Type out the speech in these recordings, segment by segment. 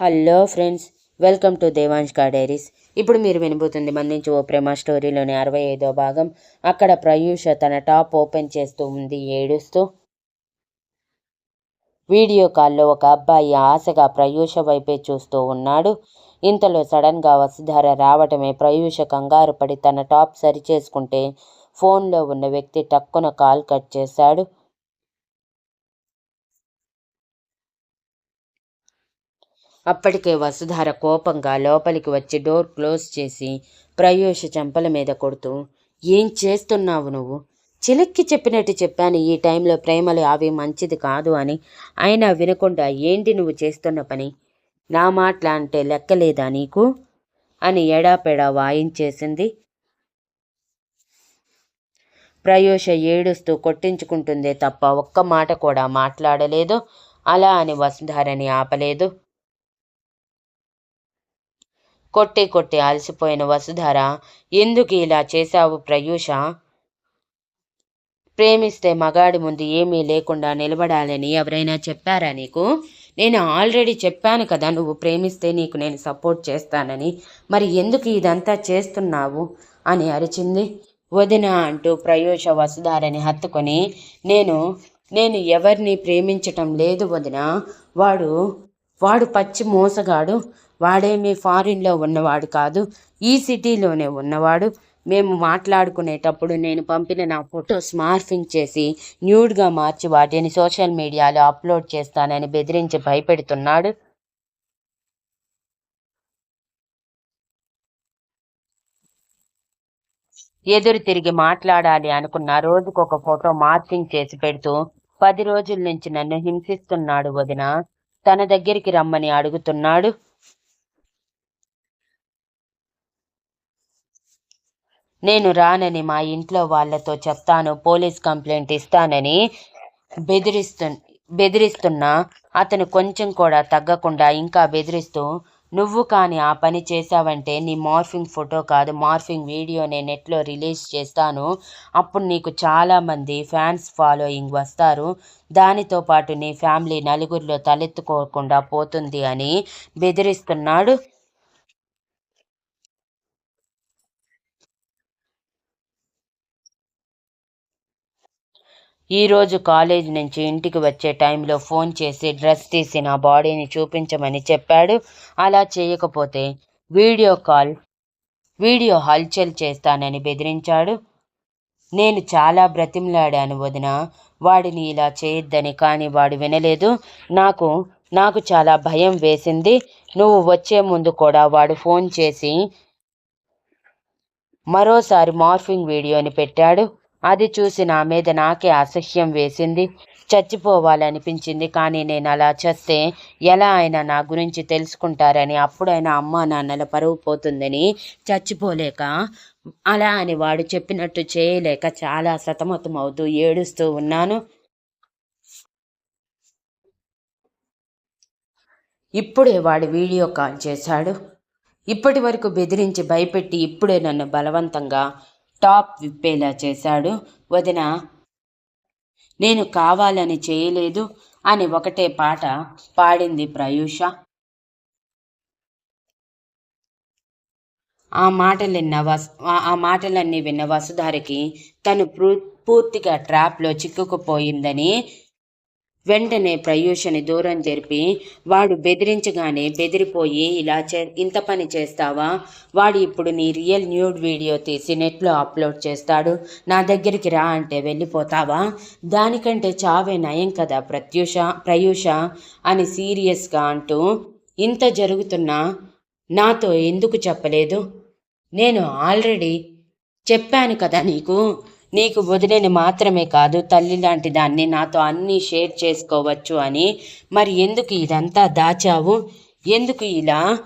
Hello friends welcome to Devanshka diaries. ఇప్పుడు మీరు వినబోతుంది మందించి ఓ ప్రేమ స్టోరీలోని అరవై ఐదో భాగం. అక్కడ ప్రయూష తన టాప్ ఓపెన్ చేస్తూ ఉంది ఏడుస్తూ. వీడియో కాల్లో ఒక అబ్బాయి ఆశగా ప్రయూష వైపే చూస్తూ ఉన్నాడు. ఇంతలో సడన్గా వసుధార రావటమే ప్రయూష కంగారు పడి తన టాప్ సరిచేసుకుంటే ఫోన్లో ఉన్న వ్యక్తి టక్కున కాల్ కట్ చేశాడు. అప్పటికే వసుధార కోపంగా లోపలికి వచ్చి డోర్ క్లోజ్ చేసి ప్రయూష చెంపల మీద కొడుతూ ఏం చేస్తున్నావు నువ్వు? చిలక్కి చెప్పినట్టు చెప్పాను ఈ టైంలో ప్రేమలు అవి మంచిది కాదు అని అయినా వినకుండా ఏంటి నువ్వు చేస్తున్న పని? నా మాటలు అంటే లెక్కలేదా నీకు అని ఎడాపెడా వాయించేసింది. ప్రయోష ఏడుస్తూ కొట్టించుకుంటుందే తప్ప ఒక్క మాట కూడా మాట్లాడలేదు. అలా అని వసుధారని ఆపలేదు. కొట్టి కొట్టి అలసిపోయిన వసుధార ఎందుకు ఇలా చేశావు ప్రయూష? ప్రేమిస్తే మగాడి ముందు ఏమీ లేకుండా నిలబడాలని ఎవరైనా చెప్పారా నీకు? నేను ఆల్రెడీ చెప్పాను కదా నువ్వు ప్రేమిస్తే నీకు నేను సపోర్ట్ చేస్తానని. మరి ఎందుకు ఇదంతా చేస్తున్నావు? అని అరిచింది. వదిన అంటూ ప్రయోష వసుధారని హత్తుకొని నేను నేను ఎవరిని ప్రేమించటం లేదు వదిన. వాడు వాడు పచ్చి మోసగాడు. వాడేమీ ఫారిన్లో ఉన్నవాడు కాదు ఈ సిటీలోనే ఉన్నవాడు. మేము మాట్లాడుకునేటప్పుడు నేను పంపిన నా ఫొటోస్ మార్ఫింగ్ చేసి న్యూడ్గా మార్చి వాటిని సోషల్ మీడియాలో అప్లోడ్ చేస్తానని బెదిరించి భయపెడుతున్నాడు. ఎదురు తిరిగి మాట్లాడాలి అనుకున్న రోజుకొక ఫోటో మార్ఫింగ్ చేసి పెడుతూ పది రోజుల నుంచి నన్ను హింసిస్తున్నాడు వదిన. తన దగ్గరికి రమ్మని అడుగుతున్నాడు. నేను రానని మా ఇంట్లో వాళ్ళతో చెప్తాను పోలీస్ కంప్లైంట్ ఇస్తానని బెదిరిస్తు బెదిరిస్తున్నా అతను కొంచెం కూడా తగ్గకుండా ఇంకా బెదిరిస్తూ నువ్వు కానీ ఆ పని చేశావంటే నీ మార్ఫింగ్ ఫోటో కాదు మార్ఫింగ్ వీడియో నేను నెట్లో రిలీజ్ చేస్తాను. అప్పుడు నీకు చాలామంది ఫ్యాన్స్ ఫాలోయింగ్ వస్తారు. దానితో పాటు నీ ఫ్యామిలీ నలుగురిలో తలెత్తుకోకుండా పోతుంది అని బెదిరిస్తున్నాడు ఈరోజు కాలేజ్ నుంచి ఇంటికి వచ్చే టైంలో ఫోన్ చేసి డ్రెస్ తీసి నా బాడీని చూపించమని చెప్పాడు. అలా చేయకపోతే వీడియో కాల్ వీడియో హల్చల్ చేస్తానని బెదిరించాడు. నేను చాలా బ్రతిమలాడాను వదిన. వాడిని ఇలా చేయొద్దని కానీ వాడు వినలేదు. నాకు నాకు చాలా భయం వేసింది. నువ్వు వచ్చే ముందు కూడా వాడు ఫోన్ చేసి మరోసారి మార్ఫింగ్ వీడియోని పెట్టాడు. అది చూసి నా మీద నాకే అసహ్యం వేసింది. చచ్చిపోవాలనిపించింది. కానీ నేను అలా చేస్తే ఎలా అయినా నా గురించి తెలుసుకుంటారని అప్పుడైనా అమ్మా నాన్నల పరువు పోతుందని చచ్చిపోలేక అలా అని వాడు చెప్పినట్టు చేయలేక చాలా సతమతం అవుతూ ఏడుస్తూ ఉన్నాను. ఇప్పుడే వాడు వీడియో కాల్ చేశాడు. ఇప్పటి వరకు బెదిరించి భయపెట్టి ఇప్పుడే నన్ను బలవంతంగా టాప్ విప్పేలా చేశాడు. వదిన నేను కావాలని చేయలేదు అని ఒకటే పాట పాడింది ప్రయూష. ఆ మాటలు విన్న వస్ ఆ మాటలన్నీ విన్న వసుధారికి తను పూర్తిగా ట్రాప్లో చిక్కుకుపోయిందని వెంటనే ప్రయూషని దూరం జరిపి వాడు బెదిరించగానే బెదిరిపోయి ఇలా చే ఇంత పని చేస్తావా? వాడు ఇప్పుడు నీ రియల్ న్యూడ్ వీడియో తీసి నెట్లో అప్లోడ్ చేస్తాడు. నా దగ్గరికి రా అంటే వెళ్ళిపోతావా? దానికంటే చావే నయం కదా ప్రత్యూష ప్రయూష అని సీరియస్గా అంటూ ఇంత జరుగుతున్నా నాతో ఎందుకు చెప్పలేదు? నేను ఆల్రెడీ చెప్పాను కదా నీకు. నీకు వదిలేని మాత్రమే కాదు తల్లి లాంటి దాన్ని నాతో అన్నీ షేర్ చేసుకోవచ్చు అని. మరి ఎందుకు ఇదంతా దాచావు? ఎందుకు ఇలా?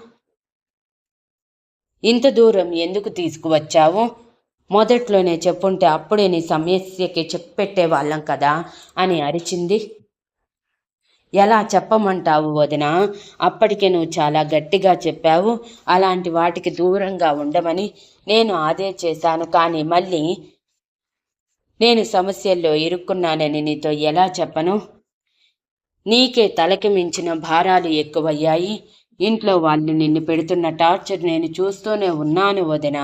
ఇంత దూరం ఎందుకు తీసుకువచ్చావు? మొదట్లోనే చెప్పుంటే అప్పుడే నీ సమస్యకి చెప్పెట్టే వాళ్ళం కదా అని అరిచింది. ఎలా చెప్పమంటావు వదిన? అప్పటికే నువ్వు చాలా గట్టిగా చెప్పావు. అలాంటి వాటికి దూరంగా ఉండమని నేను అదే చేశాను కానీ మళ్ళీ నేను సమస్యల్లో ఇరుక్కున్నానని నీతో ఎలా చెప్పను? నీకే తలకి మించిన భారాలు ఎక్కువయ్యాయి. ఇంట్లో వాళ్ళు నిన్ను పెడుతున్న టార్చర్ నేను చూస్తూనే ఉన్నాను వదిన.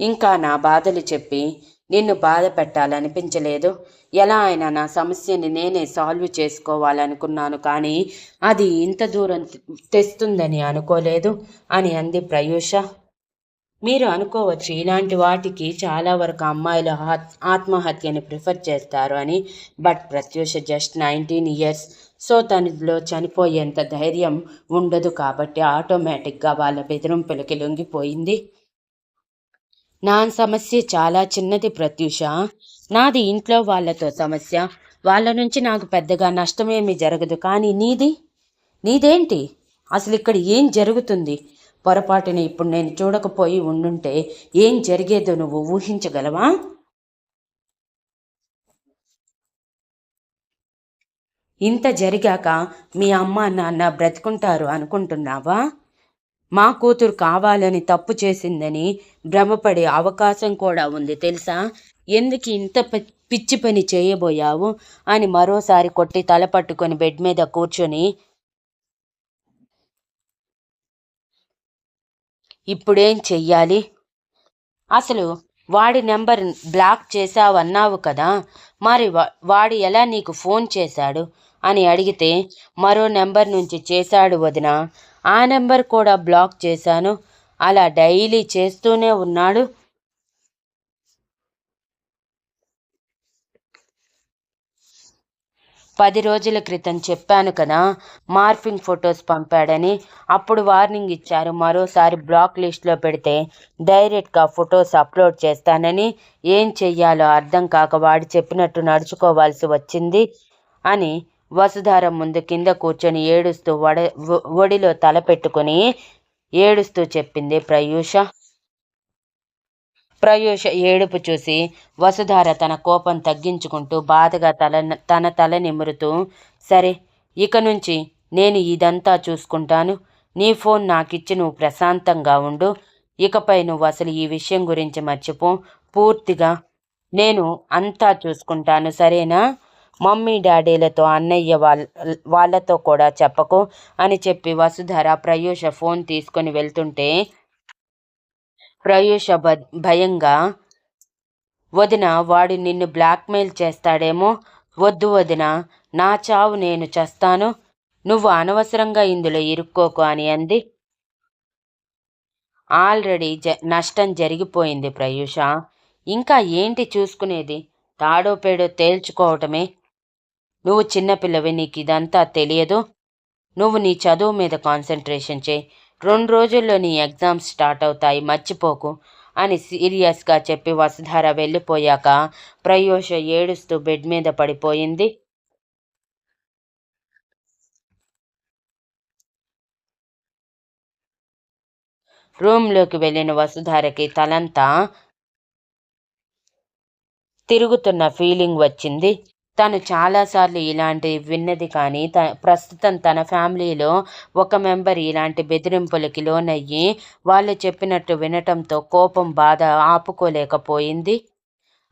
ఇంకా నా బాధలు చెప్పి నిన్ను బాధ పెట్టాలనిపించలేదు. ఎలా అయినా నా సమస్యని నేనే సాల్వ్ చేసుకోవాలనుకున్నాను కానీ అది ఇంత దూరం తెస్తుందని అనుకోలేదు అని అంది ప్రయూష. మీరు అనుకోవచ్చు ఇలాంటి వాటికి చాలా వరకు అమ్మాయిలు ఆత్మహత్యని ప్రిఫర్ చేస్తారు అని but Pratyusha just nineteen years. So తనలో చనిపోయేంత ధైర్యం ఉండదు కాబట్టి ఆటోమేటిక్గా వాళ్ళ బెదిరింపులకి లొంగిపోయింది. నా సమస్య చాలా చిన్నది ప్రత్యూష. నాది ఇంట్లో వాళ్ళతో సమస్య. వాళ్ళ నుంచి నాకు పెద్దగా నష్టమేమీ జరగదు. కానీ నీది? నీదేంటి? అసలు ఇక్కడ ఏం జరుగుతుంది? పొరపాటుని ఇప్పుడు నేను చూడకపోయి ఉండుంటే ఏం జరిగేదో నువ్వు ఊహించగలవా? ఇంత జరిగాక మీ అమ్మ నాన్న బ్రతుకుంటారు అనుకుంటున్నావా? మా కూతురు కావాలని తప్పు చేసిందని భ్రమపడే అవకాశం కూడా ఉంది తెలుసా? ఎందుకు ఇంత పిచ్చి పని చేయబోయావు? అని మరోసారి కొట్టి తల పట్టుకొని బెడ్ మీద కూర్చొని ఇప్పుడేం చెయ్యాలి? అసలు వాడి నెంబర్ బ్లాక్ చేశావన్నావు కదా మరి వాడు ఎలా నీకు ఫోన్ చేశాడు? అని అడిగితే మరో నెంబర్ నుంచి చేశాడు వదిన ఆ నెంబర్ కూడా బ్లాక్ చేశాను. అలా డైలీ చేస్తూనే ఉన్నాడు. పది రోజుల క్రితం చెప్పాను కదా మార్ఫింగ్ ఫొటోస్ పంపాడని. అప్పుడు వార్నింగ్ ఇచ్చారు. మరోసారి బ్లాక్ లిస్ట్లో పెడితే డైరెక్ట్గా ఫొటోస్ అప్లోడ్ చేస్తానని. ఏం చెయ్యాలో అర్థం కాక వాడు చెప్పినట్టు నడుచుకోవాల్సి వచ్చింది అని వసుధార ముందు కింద కూర్చొని ఏడుస్తూ వడ ఒడిలో తల పెట్టుకుని ఏడుస్తూ చెప్పింది ప్రయూష. ప్రయూష ఏడుపు చూసి వసుధార తన కోపం తగ్గించుకుంటూ బాధగా తల తన తల నిమురుతూ సరే ఇక నుంచి నేను ఇదంతా చూసుకుంటాను. నీ ఫోన్ నాకిచ్చి నువ్వు ప్రశాంతంగా ఉండు. ఇకపై నువ్వు అసలు ఈ విషయం గురించి మర్చిపో. పూర్తిగా నేను అంతా చూసుకుంటాను సరేనా? మమ్మీ డాడీలతో అన్నయ్య వాళ్ళ వాళ్ళతో కూడా చెప్పకు అని చెప్పి వసుధర ప్రయూష ఫోన్ తీసుకొని వెళ్తుంటే ప్రయూష భయంగా వదిన వాడు నిన్ను బ్లాక్మెయిల్ చేస్తాడేమో వద్దు వదిన నా చావు నేను చస్తాను నువ్వు అనవసరంగా ఇందులో ఇరుక్కోకు అని అంది. ఆల్రెడీ జ నష్టం జరిగిపోయింది ప్రయూష. ఇంకా ఏంటి చూసుకునేది? తాడో పేడో తేల్చుకోవటమే నువ్వు చిన్నపిల్లవి నీకు ఇదంతా తెలియదు. నువ్వు నీ చదువు మీద కాన్సన్ట్రేషన్ చేయి. రెండు రోజుల్లో నీ ఎగ్జామ్స్ స్టార్ట్ అవుతాయి మర్చిపోకు అని సీరియస్గా చెప్పి వసుధార వెళ్ళిపోయాక ప్రయోష ఏడుస్తూ బెడ్ మీద పడిపోయింది. రూమ్లోకి వెళ్ళిన వసుధారకి తలంతా తిరుగుతున్న ఫీలింగ్ వచ్చింది. తను చాలాసార్లు ఇలాంటి విన్నది కానీ త ప్రస్తుతం తన ఫ్యామిలీలో ఒక మెంబర్ ఇలాంటి బెదిరింపులకి లోనయ్యి వాళ్ళు చెప్పినట్టు వినటంతో కోపం బాధ ఆపుకోలేకపోయింది.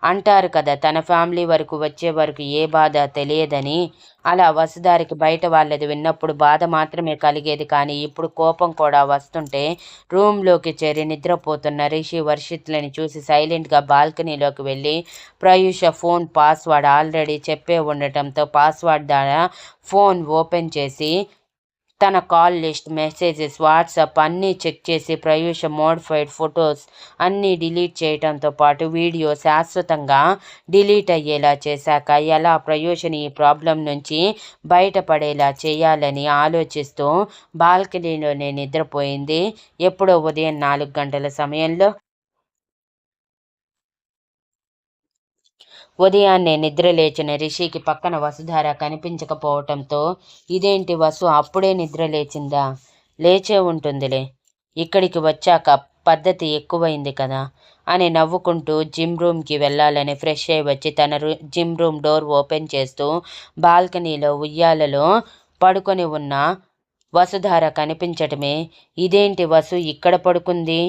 అంటారు కదా తన ఫ్యామిలీ వరకు వచ్చే వరకు ఏ బాధ తెలియదని. అలా వసుదారికి బయట వాళ్ళది విన్నప్పుడు బాధ మాత్రమే కలిగేది కానీ ఇప్పుడు కోపం కూడా వస్తుంటే రూమ్లోకి చేరి నిద్రపోతున్న రిషి వర్షిత్లని చూసి సైలెంట్గా బాల్కనీలోకి వెళ్ళి ప్రయూష ఫోన్ పాస్వర్డ్ ఆల్రెడీ చెప్పే ఉండటంతో పాస్వర్డ్ ద్వారా ఫోన్ ఓపెన్ చేసి తన కాల్ లిస్ట్ మెసేజెస్ వాట్సాప్ అన్నీ చెక్ చేసి ప్రయూష మోడిఫైడ్ ఫొటోస్ అన్నీ డిలీట్ చేయడంతో పాటు వీడియో శాశ్వతంగా డిలీట్ అయ్యేలా చేశాక ఎలా ప్రయూషని ఈ ప్రాబ్లం నుంచి బయటపడేలా చేయాలని ఆలోచిస్తూ బాల్కనీలోనే నిద్రపోయింది. ఎప్పుడో ఉదయం నాలుగు గంటల సమయంలో ఉదయాన్నే నిద్రలేచిన రిషికి పక్కన వసుధార కనిపించకపోవటంతో ఇదేంటి వసు అప్పుడే నిద్ర లేచిందా? లేచే ఉంటుందిలే. ఇక్కడికి వచ్చాక పద్ధతి ఎక్కువైంది కదా అని నవ్వుకుంటూ జిమ్ రూమ్కి వెళ్ళాలని ఫ్రెష్ అయి వచ్చి తన రూ జిమ్ రూమ్ డోర్ ఓపెన్ చేస్తూ బాల్కనీలో ఉయ్యాలలో పడుకొని ఉన్న వసుధార కనిపించటమే ఇదేంటి వసు ఇక్కడ పడుకుంది?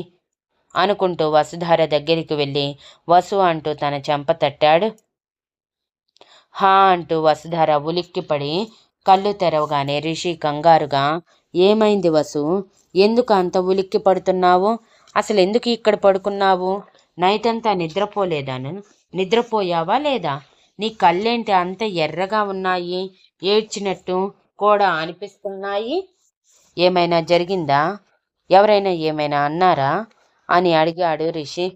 అనుకుంటూ వసుధార దగ్గరికి వెళ్ళి వసు అంటూ తన చెంప తట్టాడు. హా అంటూ వసుధార ఉలిక్కిపడి కళ్ళు తెరవగానే రిషి కంగారుగా ఏమైంది వసు? ఎందుకు అంత ఉలిక్కి పడుతున్నావు? అసలు ఎందుకు ఇక్కడ పడుకున్నావు? నైట్ అంతా నిద్రపోలేదాను. నిద్రపోయావా లేదా? నీ కళ్ళేంటి అంత ఎర్రగా ఉన్నాయి? ఏడ్చినట్టు కూడా అనిపిస్తున్నాయి? ఏమైనా జరిగిందా? ఎవరైనా ఏమైనా అన్నారా? అని అడిగాడు రిషి.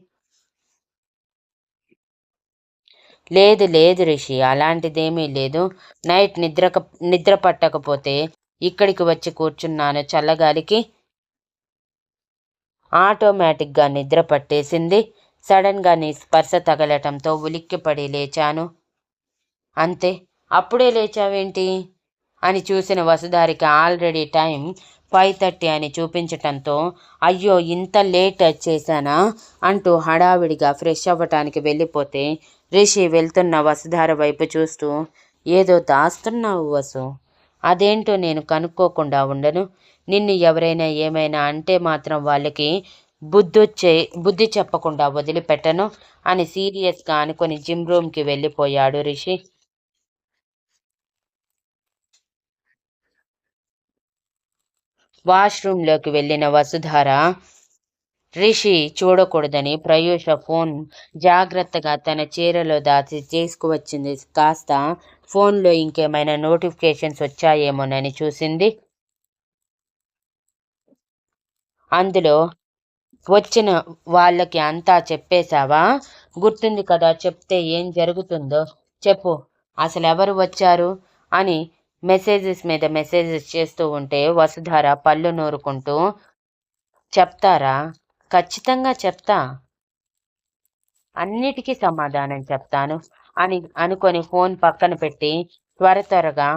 లేదు లేదు రిషి అలాంటిదేమీ లేదు. నైట్ నిద్రక నిద్ర పట్టకపోతే ఇక్కడికి వచ్చి కూర్చున్నాను చల్లగాలికి. ఆటోమేటిక్గా నిద్ర పట్టేసింది. సడన్గా నీ స్పర్శ తగలటంతో ఉలిక్కిపడి లేచాను. అంతే అప్పుడే లేచావేంటి? అని చూసిన వసుధారికి ఆల్రెడీ టైం ఫైవ్ థర్టీ అని చూపించటంతో అయ్యో ఇంత లేట్ చేశానా? అంటూ హడావిడిగా ఫ్రెష్ అవ్వటానికి వెళ్ళిపోతే రిషి వెళ్తున్న వసుధార వైపు చూస్తూ ఏదో దాస్తున్నావు వసు. అదేంటో నేను కనుక్కోకుండా ఉండను. నిన్ను ఎవరైనా ఏమైనా అంటే మాత్రం వాళ్ళకి బుద్ధొచ్చే బుద్ధి చెప్పకుండా వదిలిపెట్టను అని సీరియస్గా అనుకుని జిమ్ రూమ్కి వెళ్ళిపోయాడు రిషి. వాష్రూమ్లోకి వెళ్ళిన వసుధార రిషి చూడకూడదని ప్రయూష ఫోన్ జాగ్రత్తగా తన చీరలో దాచి చేసుకువచ్చింది కాస్త ఫోన్లో ఇంకేమైనా నోటిఫికేషన్స్ వచ్చాయేమోనని చూసింది. అందులో వచ్చిన వాళ్ళకి అంతా చెప్పేశావా? గుర్తుంది కదా చెప్తే ఏం జరుగుతుందో? చెప్పు. అసలు ఎవరు వచ్చారు? అని మెసేజెస్ మీద మెసేజెస్ చేస్తూ ఉంటే వసుధార పళ్ళు నూరుకుంటూ చెప్తారా? ఖచ్చితంగా చెప్తా. అన్నిటికీ సమాధానం చెప్తాను అని అనుకొని ఫోన్ పక్కన పెట్టి త్వర త్వరగా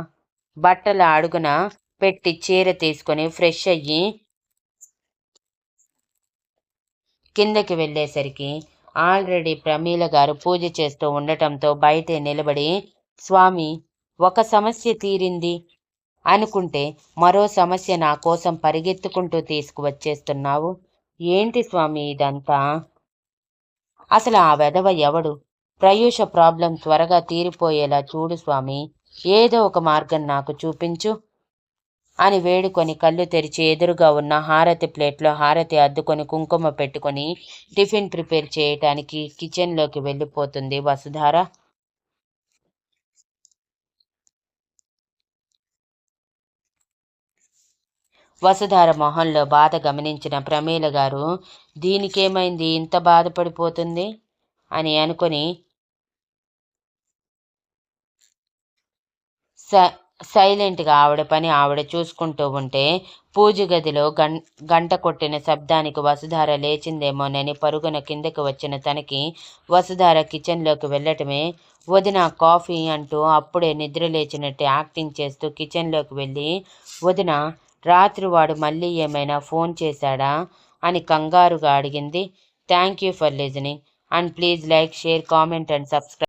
బట్టల అడుగున పెట్టి చీర తీసుకొని ఫ్రెష్ అయ్యి కిందకి వెళ్ళేసరికి ఆల్రెడీ ప్రమీల గారు పూజ చేస్తూ ఉండటంతో బయటే నిలబడి స్వామి ఒక సమస్య తీరింది అనుకుంటే మరో సమస్య నా కోసం పరిగెత్తుకుంటూ తీసుకువచ్చేస్తున్నావు. ఏంటి స్వామి ఇదంతా? అసలు ఆ వెధవ ఎవడు? ప్రయూష ప్రాబ్లం త్వరగా తీరిపోయేలా చూడు స్వామి. ఏదో ఒక మార్గం నాకు చూపించు అని వేడుకొని కళ్ళు తెరిచి ఎదురుగా ఉన్న హారతి ప్లేట్లో హారతి అద్దుకొని కుంకుమ పెట్టుకొని టిఫిన్ ప్రిపేర్ చేయటానికి కిచెన్లోకి వెళ్ళిపోతుంది వసుధార. వసుధార మొహంలో బాధ గమనించిన ప్రమీల గారు దీనికేమైంది? ఇంత బాధపడిపోతుంది? అని అనుకుని స సైలెంట్గా ఆవిడ పని ఆవిడ చూసుకుంటూ ఉంటే పూజ గదిలో గం గంట కొట్టిన శబ్దానికి వసుధార లేచిందేమోనని పరుగున కిందకి వచ్చిన తనకి వసుధార కిచెన్లోకి వెళ్ళటమే వదిన కాఫీ అంటూ అప్పుడే నిద్ర లేచినట్టు యాక్టింగ్ చేస్తూ కిచెన్లోకి వెళ్ళి వదిన రాత్రి వాడు మళ్ళీ ఏమైనా ఫోన్ చేశాడా? అని కంగారుగా అడిగింది. Thank you for listening. And please like share comment and subscribe.